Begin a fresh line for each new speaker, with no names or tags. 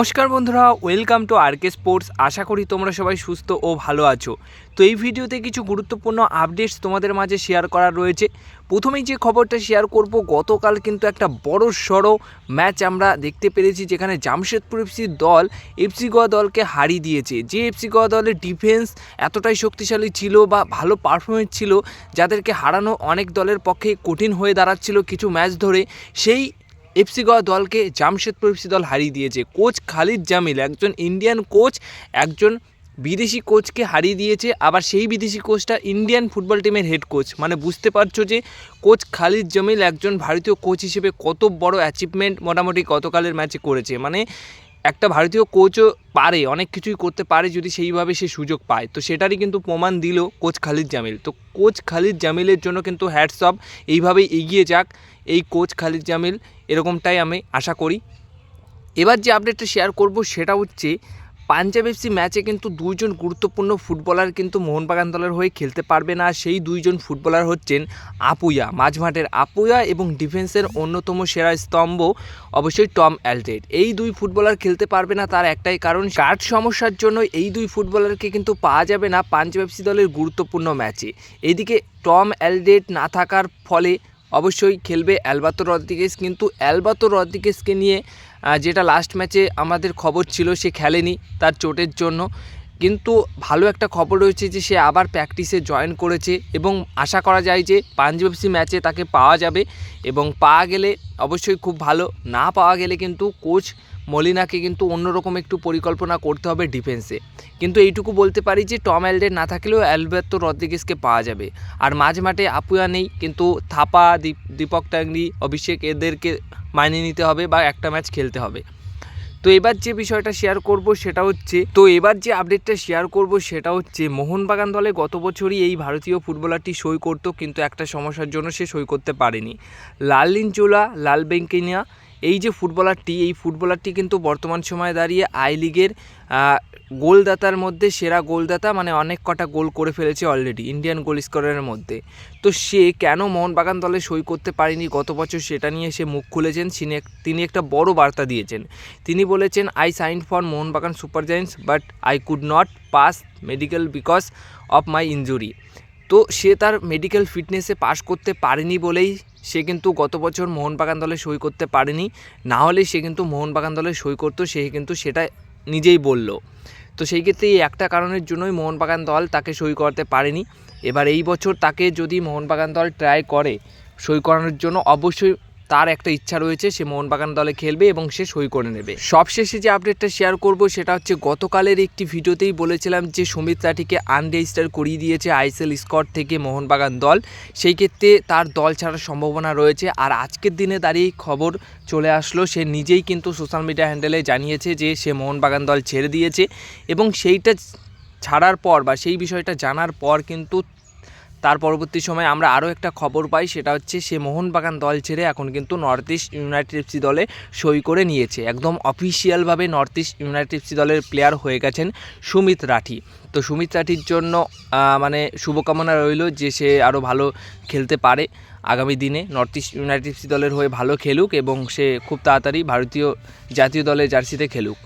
নমস্কার বন্ধুরা welcome to RK sports আশা করি তোমরা সবাই সুস্থ ও ভালো আছো। তো এই ভিডিওতে কিছু গুরুত্বপূর্ণ আপডেটস তোমাদের মাঝে শেয়ার করার রয়েছে। প্রথমেই যে খবরটা শেয়ার করব, গতকাল কিন্তু একটা বড় সড়ো ম্যাচ আমরা দেখতে পেরেছি, যেখানে জামশেদপুর এফসি দল এফসি গোয়া দলকে হারিয়ে দিয়েছে। যে এফসি গোয়া দলের ডিফেন্স এতটাই শক্তিশালী ছিল বা ভালো পারফরমেন্স ছিল, যাদেরকে হারানো অনেক দলের পক্ষে কঠিন হয়ে দাঁড়াচ্ছিল কিছু ম্যাচ ধরে, সেই এফসি গোয়া দলকে জামশেদপুর এফসি দল হারিয়ে দিয়েছে। কোচ খালিদ জামিল একজন ইন্ডিয়ান কোচ, একজন বিদেশি কোচকে হারিয়ে দিয়েছে, আবার সেই বিদেশি কোচটা ইন্ডিয়ান ফুটবল টিমের হেড কোচ মানে বুঝতে পারছ যে কোচ খালিদ জামিল একজন ভারতীয় কোচ হিসেবে কত বড় অ্যাচিভমেন্ট মোটামুটি গতকালের ম্যাচে করেছে। মানে একটা ভারতীয় কোচও পারে, অনেক কিছুই করতে পারে যদি সেইভাবে সে সুযোগ পায়। তো সেটারই কিন্তু প্রমাণ দিল কোচ খালিদ জামিল। তো কোচ খালিদ জামিলের জন্য কিন্তু হ্যাটস অফ এইভাবেই এগিয়ে যাক এই কোচ খালিদ জামিল, এরকমটাই আমি আশা করি। এবার যে আপডেটটা শেয়ার করব সেটা হচ্ছে পাঞ্জাব এফসি ম্যাচে কিন্তু দুইজন গুরুত্বপূর্ণ ফুটবলার কিন্তু মোহনবাগান দলের হয়ে খেলতে পারবে না। সেই দুইজন ফুটবলার হচ্ছেন আপুয়া। মাঝমাঠের আপুয়া এবং ডিফেন্সের অন্যতম সেরা স্তম্ভ অবশ্যই টম অ্যালটেড এই দুই ফুটবলার খেলতে পারবে না তার একটাই কারণ, কার্ড সমস্যার জন্য এই দুই ফুটবলারকে কিন্তু পাওয়া যাবে না পাঞ্জাব এফসি দলের গুরুত্বপূর্ণ ম্যাচে। এইদিকে টম অ্যালডেট না থাকার ফলে অবশ্যই খেলবে অ্যালবাতো রদ্রিগেস কিন্তু অ্যালবাতো রদ্রিগেসকে নিয়ে যেটা লাস্ট ম্যাচে আমাদের খবর ছিল, সে খেলেনি তার চোটের জন্য। কিন্তু ভালো একটা খবর রয়েছে যে সে আবার প্র্যাকটিসে জয়েন করেছে এবং আশা করা যায় যে পাঞ্জাব পাঞ্জাবসি ম্যাচে তাকে পাওয়া যাবে এবং পাওয়া গেলে অবশ্যই খুব ভালো, না পাওয়া গেলে কিন্তু কোচ মলিনাকে কিন্তু অন্যরকম একটু পরিকল্পনা করতে হবে ডিফেন্সে কিন্তু এইটুকু বলতে পারি যে টম অ্যালডের না থাকলেও অ্যালবার্তো রদ্রিগেসকে পাওয়া যাবে। আর মাঝ মাঠে আপুয়া নেই, কিন্তু থাপা, দীপ, দীপক টাংরি, অভিষেক এদেরকে মানিয়ে নিতে হবে বা একটা ম্যাচ খেলতে হবে। তো এবার যে বিষয়টা শেয়ার করব সেটা হচ্ছে, তো এবার যে আপডেটটা শেয়ার করব সেটা হচ্ছে, মোহনবাগান দলে গত বছরই এই ভারতীয় ফুটবলারটি সই করতো, কিন্তু একটা সমস্যার জন্য সে সই করতে পারেনি। লাল চোলা লাল বেঙ্কিনিয়া এই যে ফুটবলারটি, এই ফুটবলারটি কিন্তু বর্তমান সময়ে দাঁড়িয়ে আই লিগের গোলদাতার মধ্যে সেরা গোলদাতা মানে অনেক কটা গোল করে ফেলেছে অলরেডি ইন্ডিয়ান গোল স্কোরারের মধ্যে। তো সে কেন মোহনবাগান দলে সই করতে পারেনি গত বছর সেটা নিয়ে সে মুখ খুলেছেন তিনি একটা বড় বার্তা দিয়েছেন। তিনি বলেছেন I sign for Mohun Bagan super giants but I could not pass medical because of my injury তো সে তার মেডিকেল ফিটনেসে পাশ করতে পারেনি বলেই সে কিন্তু গত বছর মোহনবাগান দলে সই করতে পারেনি। না হলে সে কিন্তু মোহনবাগান দলে সই করতো, সে কিন্তু সেটা নিজেই বলল। তো সেই ক্ষেত্রে এই একটা কারণের জন্যই মোহনবাগান দল তাকে সই করতে পারেনি। এবার এই বছর তাকে যদি মোহনবাগান দল ট্রাই করে সই করানোর জন্য, অবশ্যই তার একটা ইচ্ছা রয়েছে, সে মোহনবাগান দলে খেলবে এবং সে সই করে নেবে। সবশেষে যে আপডেটটা শেয়ার করব, সেটা হচ্ছে গতকালের একটি ভিডিওতেই বলেছিলাম যে সুমিত রাঠিকে আনরেজিস্টার করিয়ে দিয়েছে আইসেল স্কট থেকে মোহনবাগান দল। সেই ক্ষেত্রে তার দল ছাড়ার সম্ভাবনা রয়েছে। আর আজকের দিনে দাঁড়িয়ে খবর চলে আসলো, সে নিজেই কিন্তু সোশ্যাল মিডিয়া হ্যান্ডেলে জানিয়েছে যে সে মোহনবাগান দল ছেড়ে দিয়েছে এবং সেইটা ছাড়ার পর বা সেই বিষয়টা জানার পর কিন্তু তার পরবর্তী সময় আমরা আরও একটা খবর পাই, সেটা হচ্ছে সে মোহনবাগান দল ছেড়ে এখন কিন্তু নর্থ ইস্ট ইউনাইটেড এফসি দলে সই করে নিয়েছে। একদম অফিসিয়ালভাবে নর্থ ইস্ট ইউনাইটেড এফসি দলের প্লেয়ার হয়ে গেছেন সুমিত রাঠি। তো সুমিত রাঠির জন্য মানে শুভকামনা রইল যে সে আরও ভালো খেলতে পারে আগামী দিনে। নর্থ ইস্ট ইউনাইটেড এফসি দলের হয়ে ভালো খেলুক এবং সে খুব তাড়াতাড়ি ভারতীয় জাতীয় দলের জার্সিতে খেলুক।